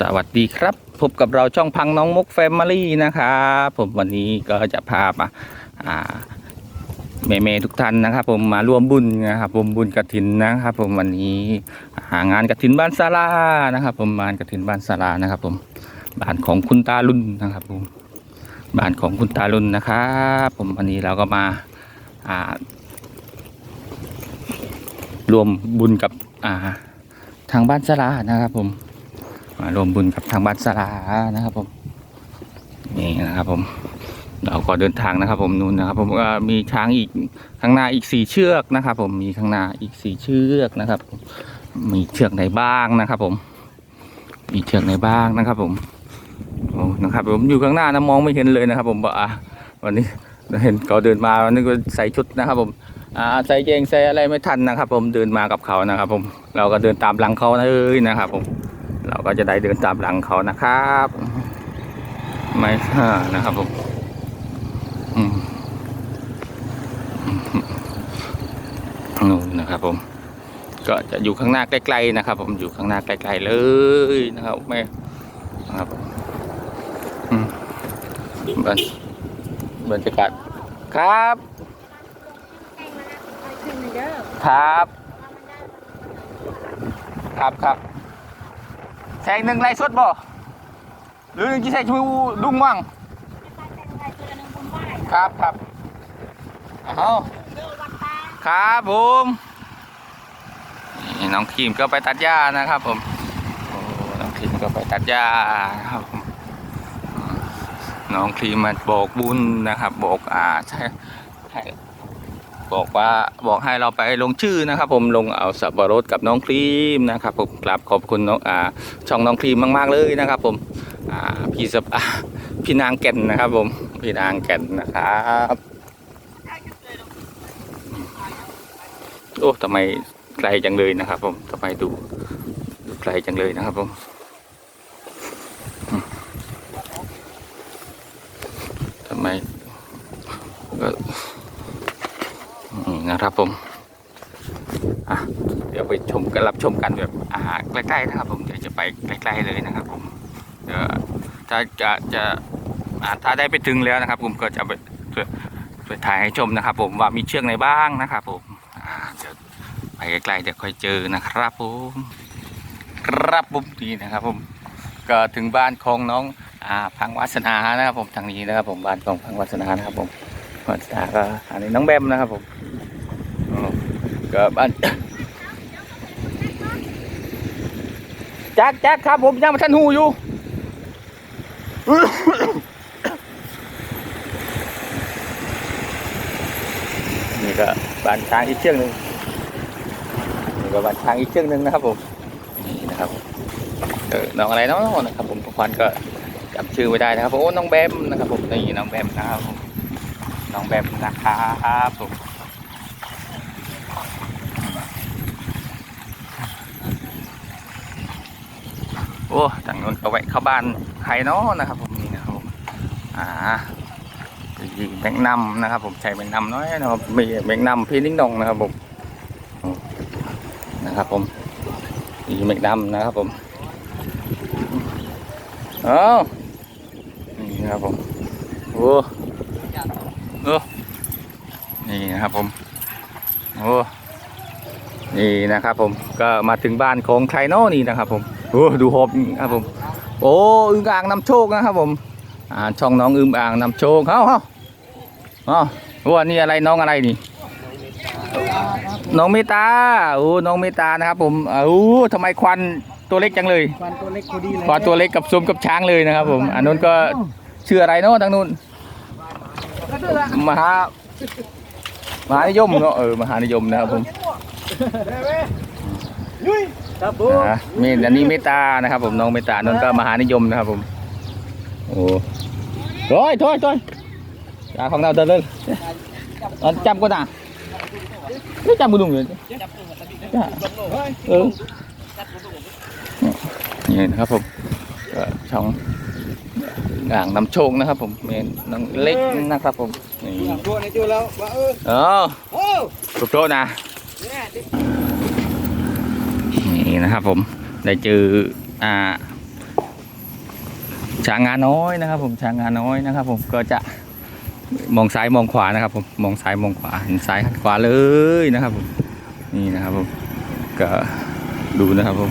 สวัสดีครับ พบกับเราช่องพังน้องมุกแฟมิลี่นะครับผมวันนี้ก็จะพามาอ่าเมย์ทุกท่านนะครับ ผมมาร่วมบุญนะครับผมบุญกระถินนะครับ ผมวันนี้หางานกระถินบ้านสารานะครับ ผมงานกระถินบ้านสารานะครับ ผมบ้านของคุณตาลุนนะครับ ผมบ้านของคุณตาลุนนะครับ ผมวันนี้เราก็มาอ่ารวมบุญกับอ่าทางบ้านสลานะครับ ผม มารวมบุญกับทางบ้านสลานะครับผมนี่นะครับผมเราก็เดินทางนะครับ ผมนู่นนะครับ ผมมีช้างอีกข้างหน้าอีกสี่เชือกนะครับ ผมมีข้างหน้าอีกสี่เชือกนะครับ มีเชือกไหนบ้างนะครับ ผม มีเชือกไหนบ้างนะครับ ผมโอ้นะครับ ผมอยู่ข้างหน้านะมองไม่เห็นเลยนะครับ ผมบ่าวันนี้เห็นเขาเดินมาวันนี้ก็ใส่ชุดนะครับ ผมอ่าใส่เกงใส่อะไรไม่ทันนะครับ ผมเดินมากับเขานะครับ ผมเราก็เดินตามหลังเขาเลยนะครับ ผม เราก็จะได้เดินตามหลังเขานะครับ ไม่ฮ่านะครับผมอืมนู่นนะครับผม ก็จะอยู่ข้างหน้าใกล้ๆนะครับ ผมอยู่ข้างหน้าใกล้ๆเลยนะครับไม่นะครับอืมบรรบรรยากาศครับ ครับ ครับครับ แสงหนึ่งไรสดบ่หรือหนึ่งที่ใส่ชูดุ้งมั่งครับครับเอาครับผมนี่น้องครีมก็ไปตัดหญ้านะครับผมโอ้น้องครีมก็ไปตัดหญ้าครับผมน้องครีมมาบอกบุญนะครับบอกอ่าใช่ให้ บอกว่าบอกให้เราไปลงชื่อนะครับ ผมลงเอาสับปะรดกับน้องครีมนะครับ ผมกราบขอบคุณน้องอ่าช่องน้องครีมมาก ๆเลยนะครับ ผมอ่าพี่สับอ่าพี่นางแก่นนะครับ ผมพี่นางแก่นนะครับโอ้ทำไมไกลจังเลยนะครับ ผมทำไมดูดูไกลจังเลยนะครับผมทำไมก็ นะครับผมเดี๋ยวไปชมกันรับชมกันแบบาใกล้ๆนะครับผมเดี๋ยวจะไปใกล้ๆเลยนะครับผมเดี๋ยวถ้าจะจะถ้าได้ไปถึงแล้วนะครับ ผมก็จะไปไปไปถ่ายให้ชมนะครับ ผมว่ามีเชือกไหนบ้างนะครับ ผมเดี๋ยวไปใกล้ๆเดี๋ยวค่อยเจอนะครับ ผมครับผมนี่นะครับ ผมก็ถึงบ้านของน้องอ่าพังวัสนานะครับ ผมทางนี้นะครับ ผมบ้านของพังวัสนานะครับ ผมวัสนาก็อันนี้น้องแบมนะครับ ผม ก็บ้านแจ็คแจ็คครับผมยังมาทันหูอยู่นี่ก็บานช้างอีกเชือกหนึ่งนี่ก็บานช้างอีกเชือกหนึ่งนะครับผมนี่นะครับเออน้องอะไรเนาะนะครับผมทุกคนก็จำชื่อไม่ได้นะครับผมโอ้น้องแบมนะครับผมนี่น้องแบมนะครับผมน้องแบมนะครับผม อ้ทางนู้นก็แวะเข้าบ้านใครเนาะนะครับ ผมนี่นะครับผมอ่ายิงแบงค์นำนะครับ ผมใช้แบงค์นำน้อยนะครับมีแบงค์นำพี่นิ่งดองนะครับผมนะครับ ผมยิงแบงค์นำนะครับ ผมเอ้านี่นะครับผมโอ้โอ้นี่นะครับผมโอ้นี่นะครับผมก็มาถึงบ้านของใครเนาะนี่นะครับผม โอ้ดูหอบครับผม โอ้อึ่งอ่างนำโชคนะครับผมอ่าช่องน้องอึ่งอ่างนำโชคเฮ้าเฮ้าเอ้าว่านี่อะไรน้องอะไรนี่น้องเมตตาโอ้น้องเมตตานะครับผมอ่าโอ้ทำไมควันตัวเล็กจังเลย ควันตัวเล็กพอดีเลยควันตัวเล็กกับซุมกับช้างเลยนะครับผมอันนู้นก็ชื่ออะไรเนาะทางนู้นมหามหานิยมเนาะเออมหานิยมนะครับผม ครับผมอ่ามีอันนี้เมตตานะครับ ผมน้องเมตตานั่นก็มหานิยมนะครับ ผมโอ้โถอยถอยถอยอย่าของเราเดินเลยเอาจำก็ได้ไม่จำกูดุงเลยจ้ะเออนี่นะครับผมก็ช่องอ่างนำโชคนะครับ ผมเมนน้องเล็กนะครับ ผมนี่ตัวในตัวแล้วว่าเออเออโอ้ถูกโทษนะเนี่ย นี่นะครับผมได้เจออ่าช้างงาน้อยนะครับ ผมช้างงาน้อยนะครับ ผมก็จะมองซ้ายมองขวานะครับ ผมมองซ้ายมองขวาเหันซ้ายหันขวาเลยนะครับผมนี่นะครับผมก็ดูนะครับผม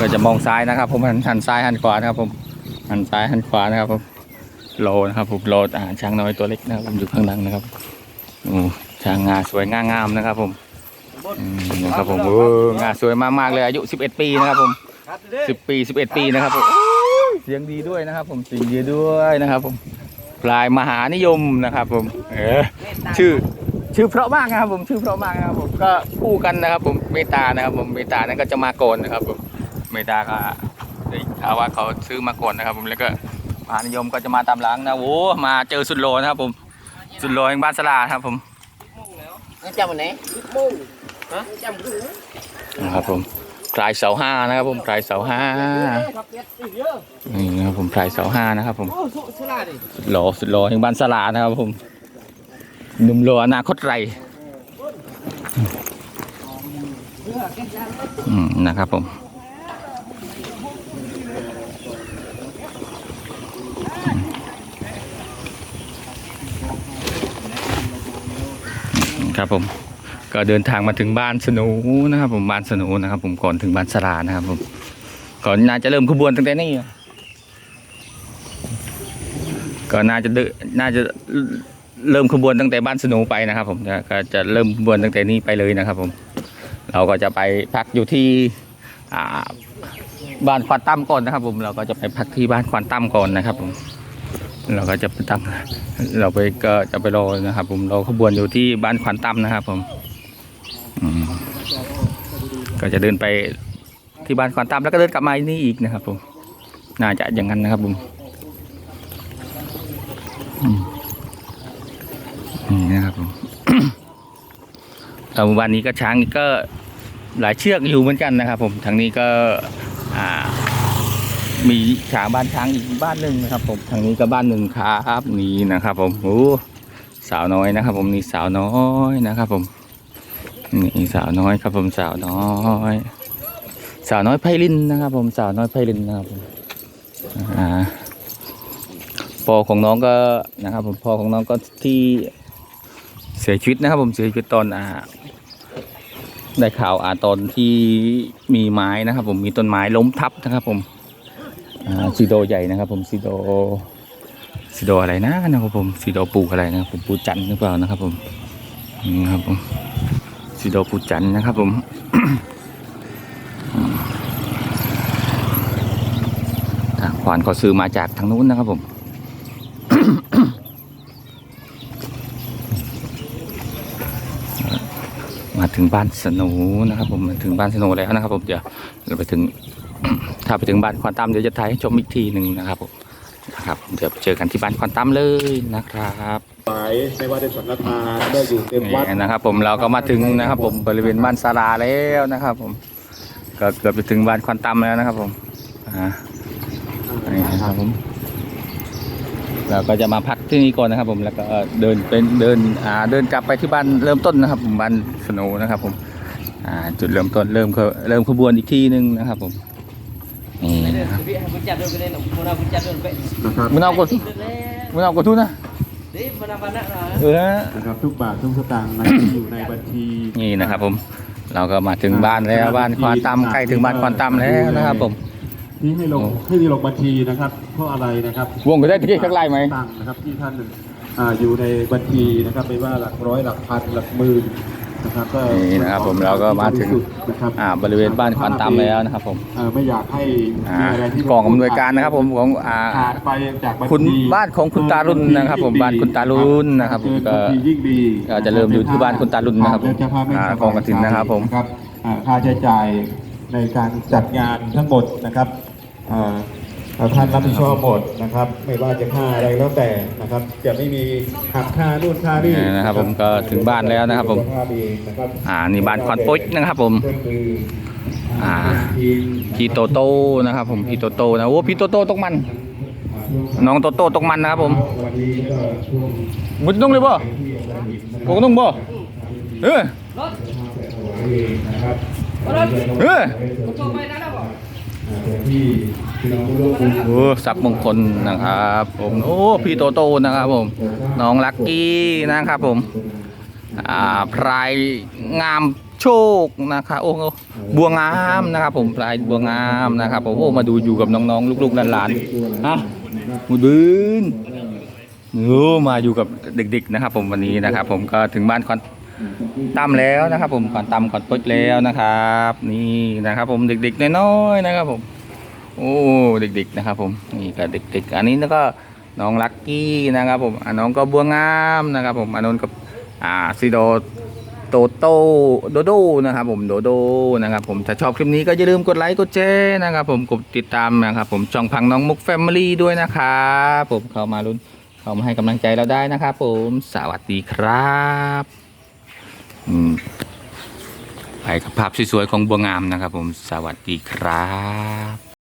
ก็จะมองซ้ายนะครับ ผมหันหันซ้ายหันขวานะครับ ผมหันซ้ายหันขวานะครับผมโลนะครับผมโลอ่าช้างน้อยตัวเล็กนะครับผมอยู่ข้างหลังนะครับโอ้ช้างงาสวยงามๆนะครับ ผม นะครับผมโอ้งาสวยมากๆเลยอายุ 11 ปีนะครับผมครับเด้สิบปีสิบเอ็ดปีนะครับผมเสียงดีด้วยนะครับ ผมเสียงดีด้วยนะครับ ผมปลายมหานิยมนะครับ ผม เออชื่อชื่อเพราะมากนะครับผมชื่อเพราะมากนะครับผมก็คู่กันนะครับ ผมเมตตานะครับ ผมเมตตานั้นก็จะมาก่อนนะครับ ผมเมตตาก็ได้ข่าวว่าเขาซื้อมาก่อนนะครับ ผมแล้วก็มหานิยมก็จะมาตามหลังนะโอ้มาเจอสุดโลนะครับ ผมสุดโลแห่งบ้านสลาครับ ผมจำวันไหนโมงฮะจำดู นะครับผมพลายเสาห้านะครับผมพลายเสาห้านี่นะครับผมพลายเสาห้านะครับผมสุสลาดิสุดหล่อสุดหล่อแห่งบ้านสลานะครับผมหนุ่มหล่ออนาคตไรอืมนะครับผมครับผม ก็เดินทางมาถึงบ้านสนูนะครับ ผมบ้านสนูนะครับ ผมก่อนถึงบ้านสลานะครับผมก่อนน่าจะเริ่มขบวนตั้งแต่นี่ก็น่าจะเดน่าจะเริ่มขบวนตั้งแต่บ้านสนูไปนะครับ ผมก็จะเริ่มขบวนตั้งแต่นี้ไปเลยนะครับ ผม เราก็จะไปพักอยู่ที่บ้านควานตั้มก่อนนะครับ ผมเราก็จะไปพักที่บ้านควานตั้มก่อนนะครับ ผมเราก็จะไปตั้งเราไปก็จะไปรอนะครับ ผมเราขบวนอยู่ที่บ้านควานตั้มนะครับ ผม ก็จะเดินไปที่บ้านควานตั้มแล้วก็เดินกลับมานี่อีกนะครับผมน่าจะอย่างนั้นนะครับผมนี่นะครับผมแต่วันนี้ก็ช้างก็หลายเชือกอยู่เหมือนกันนะครับ ผมทางนี้ก็มีช้างบ้านช้างอีกบ้านหนึ่งนะครับ ผมทางนี้ก็บ้านหนึ่งครับนี่นะครับ ผมโอ้สาวน้อยนะครับ ผมนี่สาวน้อยนะครับ ผม นี่สาวน้อยครับผมสาวน้อย สาวน้อยไพลินนะครับ ผมสาวน้อยไพลินนะครับผมอ่าพ่อของน้องก็นะครับ ผมพ่อของน้องก็ที่เสียชีวิตนะครับ ผมเสียชีวิตตอนอ่าได้ข่าวอ่าตอนที่มีไม้นะครับ ผมมีต้นไม้ล้มทับนะครับ ผมอ่าซีโดใหญ่นะครับ ผมซีโดซีโดอะไรนะนะครับผมซีโดปลูกอะไรนะครับผมปูจันทร์หรือเปล่านะครับ ผมนี่ครับผม ซีโดปลูจันนะครับผมขวานก็ซื้อมาจากทางนู้นนะครับผมมาถึงบ้านสนูนะครับ ผมมาถึงบ้านสนูแล้วนะครับ ผมเดี๋ยวเราไปถึง ถ้าไปถึงบ้านควอนตัมเดี๋ยวจะถ่ายให้ชมอีกทีหนึ่งนะครับผม นะครับเดี๋ยวเจอกันที่บ้านควอนตัมเลยนะครับหมายไม่ว่าจะสังฆทานได้อยู่เต็มวัดนี่นะครับ ผมเราก็มาถึงนะครับ ผมบริเวณบ้านศาลาแล้วนะครับ ผมก็เกือบไปถึงบ้านควอนตัมแล้วนะครับ ผมอ่านี่นะครับผมเราก็จะมาพักที่นี่ก่อนนะครับ ผมแล้วก็เดินเป็นเดินอ่าเดินกลับไปที่บ้านเริ่มต้นนะครับ ผมบ้านสโนว์นะครับ ผมอ่าจุดเริ่มต้นเริ่มเคเริ่มขบวนอีกที่หนึ่งนะครับ ผม นี่นะครับพี่ให้คุณจัดด้วยกันเลยหนุ่มคุณเอาคุณจัดด้วยไปนะครับมึงเอากดเลยมึงเอากดทุนนะนี่มันเอาวันนั้นนะเออนะครับทุกบาททุกสตางค์นะอยู่ในบัญชีนี่นะครับผม เราก็มาถึงบ้านแล้วบ้านควานตัมใกล้ถึงบ้านควานตัมแล้วนะครับผม ที่ให้ลงให้ลงบัญชีนะครับเพราะอะไรนะครับวงก็ได้ที่ข้างไล่ไหม ตังค์นะครับที่ท่านอ่าอยู่ในบัญชีนะครับไม่ว่าหลักร้อยหลักพันหลักหมื่น นะครับก็นี่นะครับผมเราก็มาถึงนะครับอ่าบริเวณบ้านควานตัมแล้วนะครับผมเอ่อไม่อยากให้อ่ามีอะไรที่กองอำนวยการนะครับ ผมของอ่าขาดไปจากบัญชีคุณบ้านของคุณตารุ่นนะครับ ผมบ้านคุณตารุ่นนะครับผมก็เจอบัญชียิ่งดีก็จะเริ่มอยู่ที่บ้านคุณตารุ่นนะครับผมเจ้าภาพไม่อ่าสบายกองกฐินนะครับผมนะครับอ่าค่าใช้จ่ายในการจัดงานทั้งหมดนะครับอ่าอ่า ท่านรับผิดชอบหมดนะครับ ไม่ว่าจะค่าอะไรแล้วแต่นะครับ จะไม่มีหักค่านู่นค่านี่นี่นะครับผมก็ถึงบ้านแล้วนะครับผมสุขภาพเองนะครับอ่านี่บ้านควานปุ๊ยนะครับผมเครื่องมืออ่าทีมพี่โตโต้นะครับผมพี่โตโต้นะโอ้พี่โตโต้ตกมันน้องโตโต้ตกมันนะครับผมวันนี้ก็ช่วงบุญต้องเลยบ่ที่กระดิ่งนะคโกรับงต้องบ่เออเองนะครับเออคุณ โอ้สับมงคลนะครับผมโอ้พี่โตโตนะครับผม น้องลักกี้นะครับผม อ่าพรายงามโชคนะครับโอ้โหบัวงามนะครับ ผมพรายบัวงามนะครับผมโอ้มาดูอยู่กับน้องๆลูกๆหลานๆฮะมูดืนโอ้มาอยู่กับเด็ก ๆนะครับ ผมวันนี้นะครับ ผมก็ถึงบ้านคอนตั้มแล้วนะครับ ผมคอนตั้มคอนปึ๊ดแล้วนะครับ นี่นะครับ ผมเด็กๆน้อยๆนะครับผม โอ้เด็กๆนะครับผมนี่ก็เด็กๆ อันนี้แล้วก็น้องลักกี้นะครับผมอะน้องก็บัวงามนะครับผมอันนนกับอ่าซิโดโตโตโดโดนะครับผมโดโดนะครับผมถ้าชอบคลิปนี้ก็อย่าลืมกดไลค์กดแชร์นะครับผมกดติดตามนะครับผมช่องพังน้องมุกแฟมิลี่ด้วยนะครับผมเข้ามาลุ้นเข้ามาให้กำลังใจเราได้นะครับผมสวัสดีครับอืมไปกับภาพสวยๆของบัวงามนะครับผมสวัสดีครับ